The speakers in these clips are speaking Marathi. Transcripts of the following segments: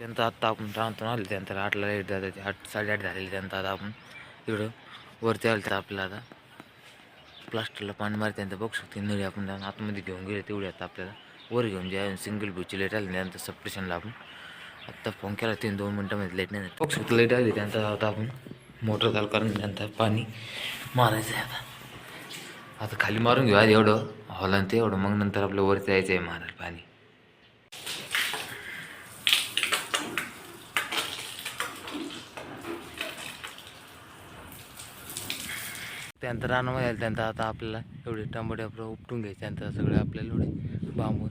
त्यानंतर आत्ता आपण राहतो आले त्यानंतर आठला लाइट जाते आठ साडेआठ झालेली त्यानंतर आता आपण इकडं वरती आलं तर आपल्याला आता. प्लास्टरला पाणी मारते त्यानंतर बघू शकते नळी आपण जाऊन आतमध्ये घेऊन गेले तेवढी आता आपल्याला. वर घेऊन जे सिंगल ब्यूची लाइट आली त्यानंतर सप्रेशनला आपण. आत्ता फोन केला तीन दोन मिनटामध्ये लाइट नाही बघू शकतो लाइट आली त्यानंतर आता आपण मोटर चालू करून त्यानंतर पाणी मारायचं आहे आता. आता खाली मारून घेऊ आधी एवढं हॉलन ते एवढं. मग नंतर आपलं वरती यायचं आहे मारायला पाणी. त्यानंतर रानामध्ये आलं त्यानंतर आता आपल्याला एवढे टमाटे आपलं उपटून घ्यायचे त्यानंतर सगळे आपल्याला एवढे बांबून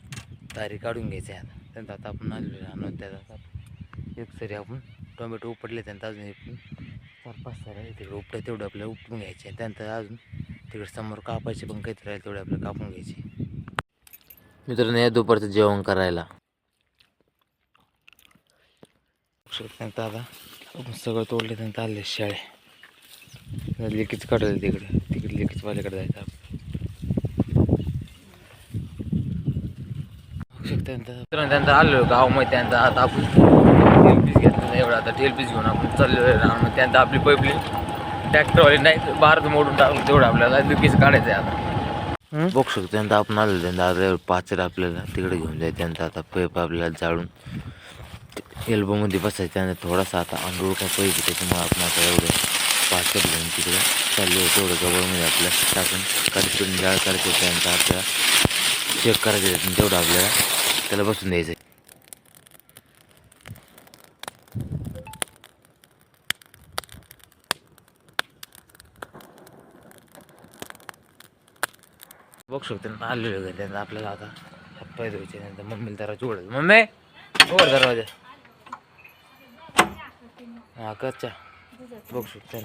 तारी काढून घ्यायचे आता त्यानंतर आता आपण आलेलो रानात त्यात आता आपण एक सरी आपण टोमॅटो उपटले त्यानंतर अजून एक चार पाच सारे तिकडे उपटे तेवढे आपल्याला उपटून घ्यायचे त्यानंतर अजून तिकडे समोर कापायचे पण काहीतरी राहील तेवढे आपल्याला कापून घ्यायचे. मित्रांनो या दुपारचं जेवण करायला. त्यानंतर आता आपण सगळं तोडलं त्यानंतर आले शाळे. लेकीच काढायला तिकडे. तिकडे लेकीच वाल्याकडे जायचं त्यानंतर त्यानंतर आलो गावामध्ये त्यानंतर आता आपण तेल पीस घेतलं एवढं आता तेल पीस घेऊन आपण चाललो मग त्यानंतर आपली पैपली ट्रॅक्टरवाली नाही भारत मोडून टाकलं तेवढं आपल्याला लेकीच काढायचं आहे आता. बघू शकतो त्यानंतर आपण आलो त्यानंतर आता पाचर आपल्याला तिकडे घेऊन जायचं त्यानंतर आता पैप आपल्याला जाळून एल्बोमध्ये बसायचं त्यानंतर थोडासा आता आंघोळ का पैप त्याच्यामुळे आपण आता एवढं पाचर घेऊन तिकडे चाललो तेवढं गवळमध्ये आपल्या. टाकून कडपून जाळ करायचं त्यानंतर आपल्याला चेक करायचं आहे. तेवढं आपल्याला त्याला बसून द्यायचं आहे. बघू शकतो ना आलेलो घरी त्यानंतर आपल्याला आता हातपाय धुवायचे नंतर मम्मीला दरवाजा उघडायचं मम्मी! उघड दरवाजा. हा कच्चा बघू शकतो